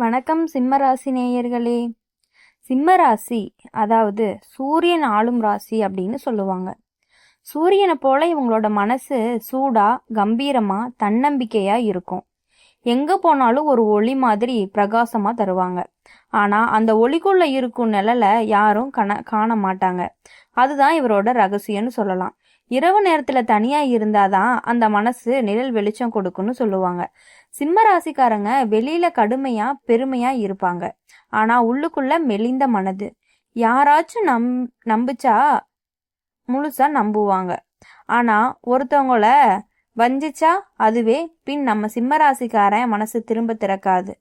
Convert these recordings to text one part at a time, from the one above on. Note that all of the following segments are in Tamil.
வணக்கம் சிம்மராசி நேயர்களே. சிம்மராசி அதாவது சூரியன் ஆளும் ராசி அப்படின்னு சொல்லுவாங்க. சூரியனை போல இவங்களோட மனசு சூடா கம்பீரமா தன்னம்பிக்கையா இருக்கும். எங்க போனாலும் ஒரு ஒளி மாதிரி பிரகாசமா தருவாங்க. ஆனா அந்த ஒளிக்குள்ள இருக்கும் நிழல யாரும் கண காண மாட்டாங்க. அதுதான் இவரோட ரகசியம்னு சொல்லலாம். இரவு நேரத்துல தனியா இருந்தாதான் அந்த மனசு நிழல் வெளிச்சம் கொடுக்குன்னு சொல்லுவாங்க. சிம்ம ராசிக்காரங்க வெளியில கடுமையா பெருமையா இருப்பாங்க. ஆனா உள்ளுக்குள்ள மெலிந்த மனது. யாராச்சும் நம் நம்பிச்சா முழுசா நம்புவாங்க. ஆனா ஒருத்தவங்கள வஞ்சிச்சா அதுவே பின் நம்ம சிம்ம ராசிக்காரன் மனசு திரும்ப திறக்காது.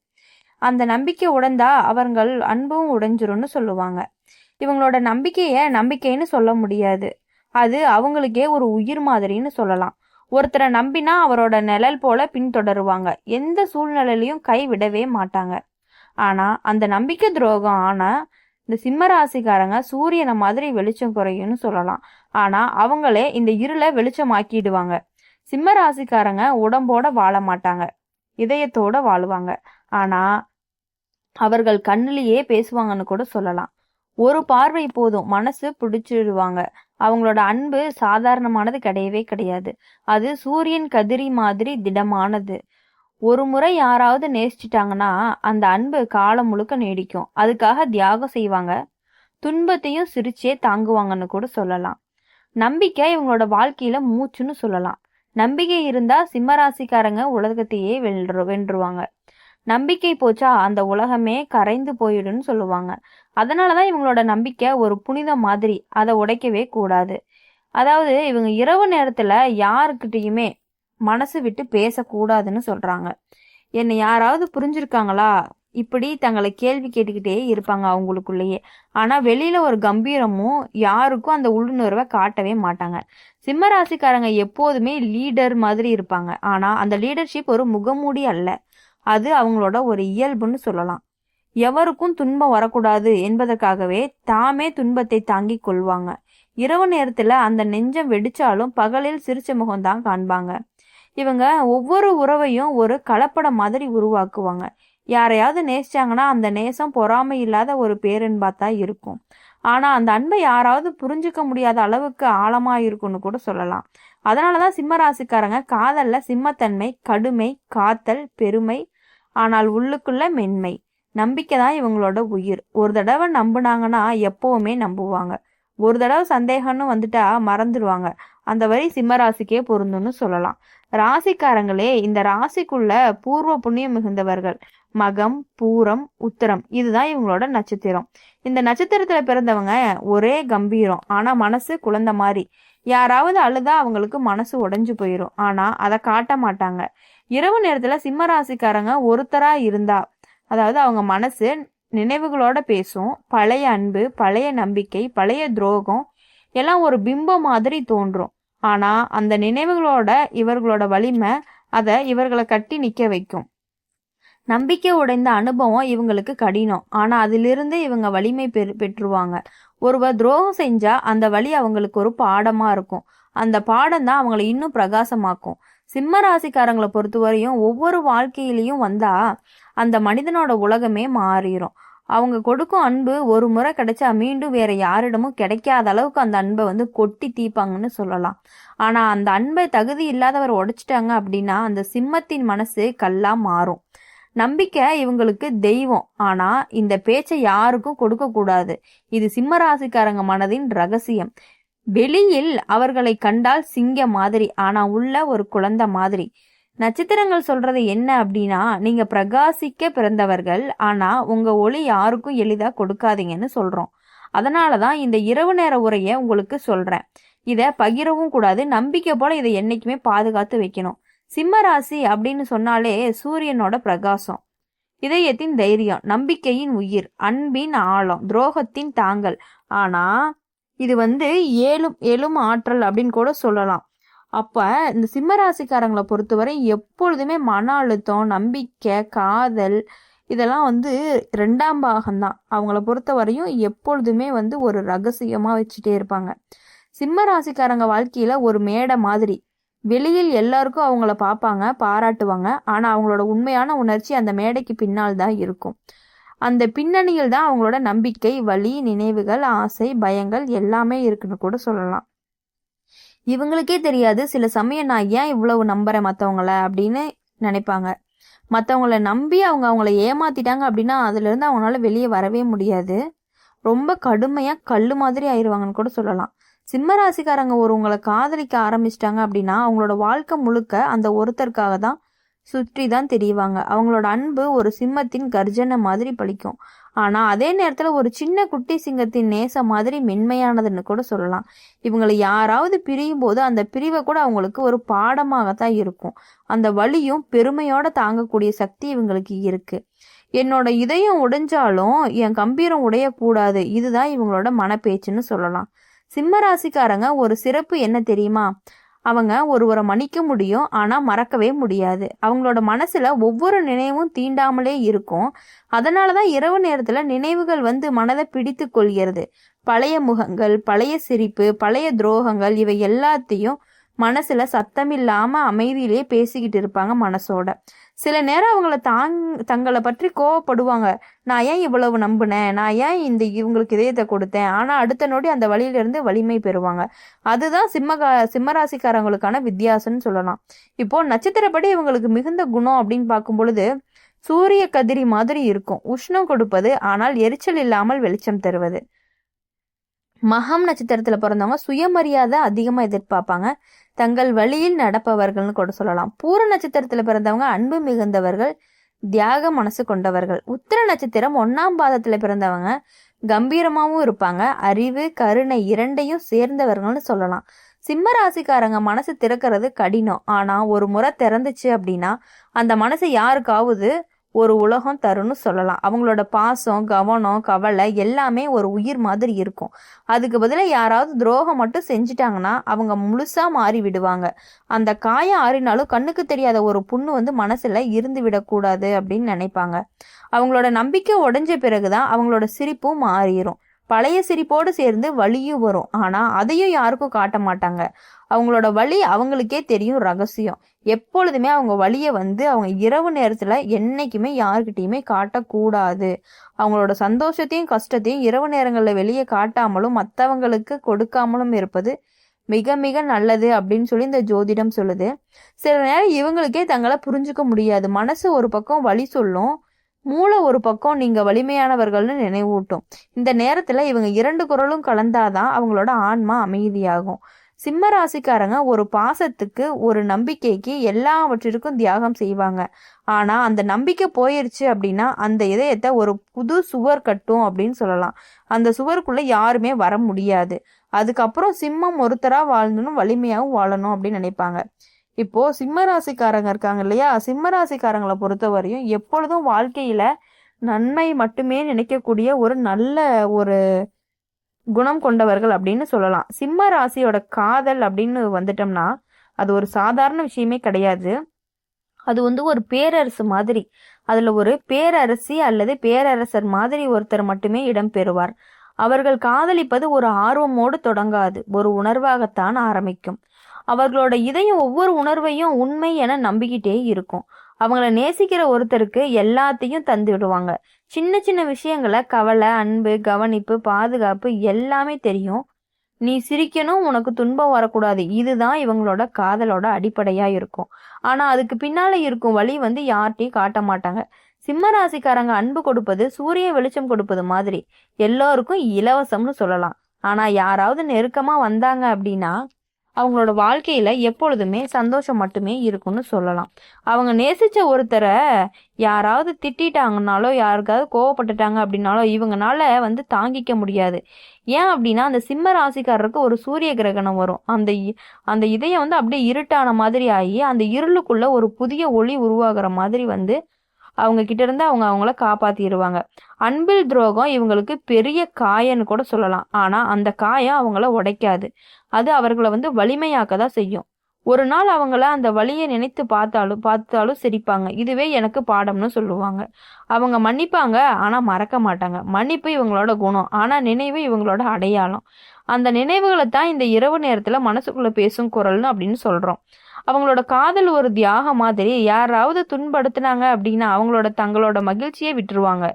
அந்த நம்பிக்கை உடந்தா அவர்கள் அன்பும் உடைஞ்சிரும்னு சொல்லுவாங்க. இவங்களோட நம்பிக்கையை நம்பிக்கைன்னு சொல்ல முடியாது. அது அவங்களுக்கே ஒரு உயிர் மாதிரின்னு சொல்லலாம். ஒருத்தரை நம்பினா அவரோட நிழல் போல பின்தொடருவாங்க. எந்த சூழ்நிலையிலையும் கைவிடவே மாட்டாங்க. ஆனா அந்த நம்பிக்கை துரோகம் ஆனா இந்த சிம்ம ராசிக்காரங்க சூரியனை மாதிரி வெளிச்சம் குறையும்னு சொல்லலாம். ஆனா அவங்களே இந்த இருளை வெளிச்சமாக்கிடுவாங்க. சிம்ம ராசிக்காரங்க உடம்போட வாழ மாட்டாங்க. இதயத்தோட வாழுவாங்க. ஆனா அவர்கள் கண்ணிலேயே பேசுவாங்கன்னு கூட சொல்லலாம். ஒரு பார்வை போதும். மனசு பிடிச்சிடுவாங்க. அவங்களோட அன்பு சாதாரணமானது கிடையவே கிடையாது. அது சூரியன் கதிரி மாதிரி திடமானது. ஒரு முறை யாராவது நேசிச்சிட்டாங்கன்னா அந்த அன்பு காலம் முழுக்க நீடிக்கும். அதுக்காக தியாகம் செய்வாங்க. துன்பத்தையும் சிரிச்சே தாங்குவாங்கன்னு கூட சொல்லலாம். நம்பிக்கை இவங்களோட வாழ்க்கையில மூச்சுன்னு சொல்லலாம். நம்பிக்கை இருந்தா சிம்மராசிக்காரங்க உலகத்தையே வென்று வென்றுவாங்க. நம்பிக்கை போச்சா அந்த உலகமே கரைந்து போயிடும்னு சொல்லுவாங்க. அதனாலதான் இவங்களோட நம்பிக்கை ஒரு புனிதம் மாதிரி. அதை உடைக்கவே கூடாது. அதாவது இவங்க இரவு நேரத்துல யாருக்கிட்டேயுமே மனசு விட்டு பேசக்கூடாதுன்னு சொல்றாங்க. என்னை யாராவது புரிஞ்சிருக்காங்களா? இப்படி தங்களை கேள்வி கேட்டுக்கிட்டே இருப்பாங்க அவங்களுக்குள்ளேயே. ஆனா வெளியில ஒரு கம்பீரமும் யாருக்கும் அந்த உள்ளுணர்வை காட்டவே மாட்டாங்க. சிம்ம ராசிக்காரங்க எப்போதுமே லீடர் மாதிரி இருப்பாங்க. ஆனா அந்த லீடர்ஷிப் ஒரு முகமூடி அல்ல. அது அவங்களோட ஒரு இயல்புன்னு சொல்லலாம். எவருக்கும் துன்பம் வரக்கூடாது என்பதற்காகவே தாமே துன்பத்தை தாங்கிக் கொள்வாங்க. இரவு நேரத்துல அந்த நெஞ்சம் வெடிச்சாலும் பகலில் சிரிச்ச முகம்தான் காண்பாங்க. இவங்க ஒவ்வொரு உறவையும் ஒரு கலப்படம் மாதிரி உருவாக்குவாங்க. யாரையாவது நேசிச்சாங்கன்னா அந்த நேசம் பொறாமை இல்லாத ஒரு பேரன்பா தான் இருக்கும். ஆனா அந்த அன்பை யாராவது புரிஞ்சுக்க முடியாத அளவுக்கு ஆழமா இருக்கும்னு கூட சொல்லலாம். அதனாலதான் சிம்ம ராசிக்காரங்க காதல்ல சிம்மத்தன்மை கடுமை காத்தல் பெருமை ஆனால் உள்ளுக்குள்ள மென்மை. நம்பிக்கை தான் இவங்களோட உயிர். ஒரு தடவை நம்புனாங்கன்னா எப்பவுமே நம்புவாங்க. ஒரு தடவை சந்தேகம்னு வந்துட்டா மறந்துடுவாங்க. அந்த வரி சிம்மராசிக்கே பொருந்தும்னு சொல்லலாம். ராசிக்காரங்களே இந்த ராசிக்குள்ள பூர்வ புண்ணியம் மிகுந்தவர்கள். மகம் பூரம் உத்தரம். இதுதான் இவங்களோட நட்சத்திரம். இந்த நட்சத்திரத்துல பிறந்தவங்க ஒரே கம்பீரம். ஆனா மனசு குழந்த மாதிரி. யாராவது அழுதா அவங்களுக்கு மனசு உடைஞ்சு போயிடும் ஆனா அதை காட்ட மாட்டாங்க. இரவு நேரத்துல சிம்ம ராசிக்காரங்க ஒருத்தரா இருந்தா அதாவது அவங்க மனசு நினைவுகளோட பேசும். பழைய அன்பு பழைய நம்பிக்கை பழைய துரோகம் எல்லாம் ஒரு பிம்பம் மாதிரி தோன்றும். ஆனா அந்த நினைவுகளோட இவர்களோட வலிமை அதை இவர்களை கட்டி நிக்க வைக்கும். நம்பிக்கை உடைந்த அனுபவம் இவங்களுக்கு கடினம். ஆனா அதிலிருந்து இவங்க வலிமை பெற் பெற்றுவாங்க. ஒருவர் துரோகம் செஞ்சா அந்த வழி அவங்களுக்கு ஒரு பாடமா இருக்கும். அந்த பாடம் தான் அவங்களை இன்னும் பிரகாசமாக்கும். சிம்ம ராசிக்காரங்களை பொறுத்தவரையும் ஒவ்வொரு வாழ்க்கையிலையும் வந்தா அந்த மனிதனோட உலகமே மாறிடும் அவங்க கொடுக்கும் அன்பு ஒரு முறை கிடைச்சா மீண்டும் வேற யாரிடமும் கிடைக்காத அளவுக்கு அந்த அன்பை வந்து கொட்டி தீப்பாங்கன்னு சொல்லலாம். ஆனா அந்த அன்பை தகுதி இல்லாதவர் உடைச்சிட்டாங்க அப்படின்னா அந்த சிம்மத்தின் மனசு கல்லா மாறும். நம்பிக்கை இவங்களுக்கு தெய்வம். ஆனா இந்த பேச்சை யாருக்கும் கொடுக்க கூடாது இது சிம்ம ராசிக்காரங்க மனதின் ரகசியம். வெளியில் அவர்களை கண்டால் சிங்க மாதிரி ஆனா உள்ள ஒரு குழந்தை மாதிரி. நட்சத்திரங்கள் சொல்றது என்ன அப்படின்னா நீங்க பிரகாசிக்க பிறந்தவர்கள் ஆனா உங்க ஒளி யாருக்கும் எளிதா கொடுக்காதீங்கன்னு சொல்றோம். அதனாலதான் இந்த இரவு நேர உரைய உங்களுக்கு சொல்றேன். இத பகிரவும் கூடாது நம்பிக்கை போல இதை என்னைக்குமே பாதுகாத்து வைக்கணும். சிம்ம ராசி அப்படின்னு சொன்னாலே சூரியனோட பிரகாசம். இதயத்தின் தைரியம் நம்பிக்கையின் உயிர் அன்பின் ஆழம் துரோகத்தின் தாங்கல். ஆனா இது வந்து ஏழும் எழும் ஆற்றல் அப்படின்னு கூட சொல்லலாம். அப்போ இந்த சிம்ம ராசிக்காரங்களை பொறுத்தவரை எப்பொழுதுமே மன அழுத்தம் நம்பிக்கை காதல் இதெல்லாம் வந்து ரெண்டாம் பாகம்தான். அவங்கள பொறுத்தவரையும் எப்பொழுதுமே வந்து ஒரு ரகசியமாக வச்சுட்டே இருப்பாங்க. சிம்ம ராசிக்காரங்க வாழ்க்கையில் ஒரு மேடை மாதிரி. வெளியில் எல்லாருக்கும் அவங்கள பார்ப்பாங்க பாராட்டுவாங்க. ஆனால் அவங்களோட உண்மையான உணர்ச்சி அந்த மேடைக்கு பின்னால் தான் இருக்கும். அந்த பின்னணியில் தான் அவங்களோட நம்பிக்கை வலி நினைவுகள் ஆசை பயங்கள் எல்லாமே இருக்குன்னு கூட சொல்லலாம். இவங்களுக்கே தெரியாது சில சமயம் நான் ஏன் இவ்வளவு நம்புறேன் மற்றவங்கள அப்படின்னு நினைப்பாங்க. மற்றவங்கள நம்பி அவங்க அவங்கள ஏமாத்திட்டாங்க அப்படின்னா அதுலேருந்து அவங்களால வெளியே வரவே முடியாது. ரொம்ப கடுமையாக கல் மாதிரி ஆயிடுவாங்கன்னு கூட சொல்லலாம். சிம்ம ராசிக்காரங்க காதலிக்க ஆரம்பிச்சிட்டாங்க அப்படின்னா அவங்களோட வாழ்க்கை முழுக்க அந்த ஒருத்தருக்காக தான் சுற்றி தான் தெரியவாங்க அவங்களோட அன்பு ஒரு சிம்மத்தின் கர்ஜனை மாதிரி பழிக்கும். ஆனால் அதே நேரத்தில் ஒரு சின்ன குட்டி சிங்கத்தின் நேச மாதிரி மென்மையானதுன்னு கூட சொல்லலாம். இவங்களை யாராவது பிரியும் போது அந்த பிரிவை கூட அவங்களுக்கு ஒரு பாடமாகத்தான் இருக்கும். அந்த வழியும் பெருமையோட தாங்கக்கூடிய சக்தி இவங்களுக்கு இருக்கு. என்னோட இதயம் உடைஞ்சாலும் என் கம்பீரம் உடையக்கூடாது. இதுதான் இவங்களோட மனப்பேச்சுன்னு சொல்லலாம். சிம்ம ராசிக்காரங்க ஒரு சிறப்பு என்ன தெரியுமா? அவங்க ஒருவரை மன்னிக்க முடியும் ஆனால் மறக்கவே முடியாது. அவங்களோட மனசில் ஒவ்வொரு நினைவும் தீண்டாமலே இருக்கும். அதனால தான் இரவு நேரத்தில் நினைவுகள் வந்து மனதை பிடித்து கொள்கிறது. பழைய முகங்கள் பழைய சிரிப்பு பழைய துரோகங்கள் இவை எல்லாத்தையும் மனசுல சத்தம் இல்லாம அமைதியிலே பேசிக்கிட்டு இருப்பாங்க மனசோட. சில நேரம் அவங்கள தாங் தங்களை பற்றி கோவப்படுவாங்க. நான் ஏன் இவ்வளவு நம்பினேன்? நான் ஏன் இந்த இவங்களுக்கு இதயத்தை கொடுத்தேன்? ஆனா அடுத்த நொடி அந்த வழியிலிருந்து வலிமை பெறுவாங்க. அதுதான் சிம்மகா சிம்மராசிக்காரங்களுக்கான வித்தியாசம்னு சொல்லலாம். இப்போ நட்சத்திரப்படி இவங்களுக்கு மிகுந்த குணம் அப்படின்னு பார்க்கும் பொழுது சூரிய கதிரி மாதிரி இருக்கும். உஷ்ணம் கொடுப்பது ஆனால் எரிச்சல் இல்லாமல் வெளிச்சம் தருவது. மகம் நட்சத்திரத்துல பிறந்தவங்க சுயமரியாதை அதிகமா எதிர்பார்ப்பாங்க. தங்கள் வழியில் நடப்பவர்கள்னு கூட சொல்லலாம். பூர நட்சத்திரத்தில் பிறந்தவங்க அன்பு மிகுந்தவர்கள் தியாக மனசு கொண்டவர்கள். உத்திர நட்சத்திரம் ஒன்னாம் பாதத்தில் பிறந்தவங்க கம்பீரமாகவும் இருப்பாங்க. அறிவு கருணை இரண்டையும் சேர்ந்தவர்கள்னு சொல்லலாம். சிம்ம ராசிக்காரங்க மனசு திறக்கிறது கடினம். ஆனால் ஒரு முறை திறந்துச்சு அப்படின்னா அந்த மனசு யாருக்காவது ஒரு உலகம் தருன்னு சொல்லலாம். அவங்களோட பாசம் கவனம் கவலை எல்லாமே ஒரு உயிர் மாதிரி இருக்கும். அதுக்கு பதிலாக யாராவது துரோகம் மட்டும் செஞ்சிட்டாங்கன்னா அவங்க முழுசாக மாறி விடுவாங்க. அந்த காயம் ஆறினாலும் கண்ணுக்கு தெரியாத ஒரு புண்ணு வந்து மனசில் இருந்து விடக்கூடாது அப்படின்னு நினைப்பாங்க. அவங்களோட நம்பிக்கை உடஞ்ச பிறகுதான் அவங்களோட சிரிப்பும் மாறிடும் பழைய சிரிப்போடு சேர்ந்து வலியும் வரும். ஆனால் அதையும் யாருக்கும் காட்ட மாட்டாங்க. அவங்களோட வழி அவங்களுக்கே தெரியும் ரகசியம். எப்பொழுதுமே அவங்க வழியை வந்து அவங்க இரவு நேரத்தில் என்றைக்குமே யாருக்கிட்டையுமே காட்டக்கூடாது. அவங்களோட சந்தோஷத்தையும் கஷ்டத்தையும் இரவு நேரங்களில் வெளியே காட்டாமலும் மற்றவங்களுக்கு கொடுக்காமலும் இருப்பது மிக மிக நல்லது அப்படின்னு சொல்லி இந்த ஜோதிடம் சொல்லுது. சில நேரம் இவங்களுக்கே தங்களை புரிஞ்சுக்க முடியாது. மனசு ஒரு பக்கம் வழி சொல்லும் மூளை ஒரு பக்கம் நீங்க வலிமையானவர்கள்னு நினைவூட்டும். இந்த நேரத்துல இவங்க இரண்டு குரலும் கலந்தாதான் அவங்களோட ஆன்மா அமைதியாகும். சிம்ம ராசிக்காரங்க ஒரு பாசத்துக்கு ஒரு நம்பிக்கைக்கு எல்லாவற்றிற்கும் தியாகம் செய்வாங்க. ஆனா அந்த நம்பிக்கை போயிருச்சு அப்படின்னா அந்த இதயத்தை ஒரு புது சுவர் கட்டும் அப்படின்னு சொல்லலாம். அந்த சுவருக்குள்ள யாருமே வர முடியாது. அதுக்கப்புறம் சிம்மம் ஒருத்தரா வாழ்ந்தணும் வலிமையாகவும் வாழணும் அப்படின்னு நினைப்பாங்க. இப்போ சிம்ம ராசிக்காரங்க இருக்காங்க இல்லையா? சிம்ம ராசிக்காரங்களை பொறுத்தவரையும் எப்பொழுதும் வாழ்க்கையில நன்மை மட்டுமே நினைக்கக்கூடிய ஒரு நல்ல ஒரு குணம் கொண்டவர்கள் அப்படின்னு சொல்லலாம். சிம்ம ராசியோட காதல் அப்படின்னு வந்துட்டோம்னா அது ஒரு சாதாரண விஷயமே கிடையாது. அது வந்து ஒரு பேரரசு மாதிரி. அதுல ஒரு பேரரசி அல்லது பேரரசர் மாதிரி ஒருத்தர் மட்டுமே இடம் பெறுவார். அவர்கள் காதலிப்பது ஒரு ஆர்வமோடு தொடங்காது. ஒரு உணர்வாகத்தான் ஆரம்பிக்கும். அவர்களோட இதயம் ஒவ்வொரு உணர்வையும் உண்மை என நம்பிக்கிட்டே இருக்கும். அவங்கள நேசிக்கிற ஒருத்தருக்கு எல்லாத்தையும் தந்து விடுவாங்க. சின்ன சின்ன விஷயங்களை கவலை அன்பு கவனிப்பு பாதுகாப்பு எல்லாமே தெரியும். நீ சிரிக்கணும் உனக்கு துன்பம் வரக்கூடாது. இதுதான் இவங்களோட காதலோட அடிப்படையா இருக்கும். ஆனா அதுக்கு பின்னால இருக்கும் வழி வந்து யார்ட்டையும் காட்ட மாட்டாங்க. சிம்ம ராசிக்காரங்க அன்பு கொடுப்பது சூரிய வெளிச்சம் கொடுப்பது மாதிரி. எல்லோருக்கும் இலவசம்னு சொல்லலாம். ஆனா யாராவது நெருக்கமா வந்தாங்க அப்படின்னா அவங்களோட வாழ்க்கையில எப்பொழுதுமே சந்தோஷம் மட்டுமே இருக்கும்னு சொல்லலாம். அவங்க நேசிச்ச ஒருத்தரை யாராவது திட்டாங்கனாலோ யாருக்காவது கோவப்பட்டுட்டாங்க அப்படின்னாலோ இவங்கனால வந்து தாங்கிக்க முடியாது. ஏன் அப்படின்னா அந்த சிம்ம ராசிக்காரருக்கு ஒரு சூரிய கிரகணம் வரும். அந்த அந்த இதயம் வந்து அப்படியே இருட்டான மாதிரி ஆகி அந்த இருளுக்குள்ள ஒரு புதிய ஒளி உருவாகிற மாதிரி வந்து அவங்கக்கிட்ட இருந்து அவங்க அவங்கள காப்பாத்திடுவாங்க அன்பில் துரோகம் இவங்களுக்கு பெரிய காயன்னு கூட சொல்லலாம். ஆனால் அந்த காயம் அவங்கள உடைக்காது. அது அவர்களை வந்து வலிமையாக்க தான் செய்யும். ஒரு நாள் அவங்கள அந்த வழியை நினைத்து பார்த்தாலும் பார்த்தாலும் சிரிப்பாங்க. இதுவே எனக்கு பாடம்னு சொல்லுவாங்க. அவங்க மன்னிப்பாங்க ஆனால் மறக்க மாட்டாங்க. மன்னிப்பு இவங்களோட குணம் ஆனால் நினைவு இவங்களோட அடையாளம். அந்த நினைவுகளை தான் இந்த இரவு நேரத்தில் மனசுக்குள்ளே பேசும் குரல்னு அப்படின்னு சொல்கிறோம் அவங்களோட காதல் ஒரு தியாகம் மாதிரி. யாராவது துன்படுத்தினாங்க அப்படின்னா அவங்களோட தங்களோட மகிழ்ச்சியை விட்டுருவாங்க.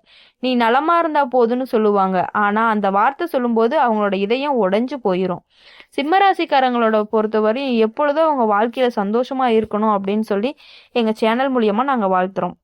நீ நலமா இருந்தா போதுன்னு சொல்லுவாங்க. ஆனா அந்த வார்த்தை சொல்லும்போது அவங்களோட இதயம் உடைஞ்சு போயிடும் சிம்மராசிக்காரங்களோட பொறுத்தவரையும் எப்பொழுதும் அவங்க வாழ்க்கையில சந்தோஷமா இருக்கணும் அப்படின்னு சொல்லி எங்க சேனல் மூலியமா நாங்க வாழ்த்துறோம்.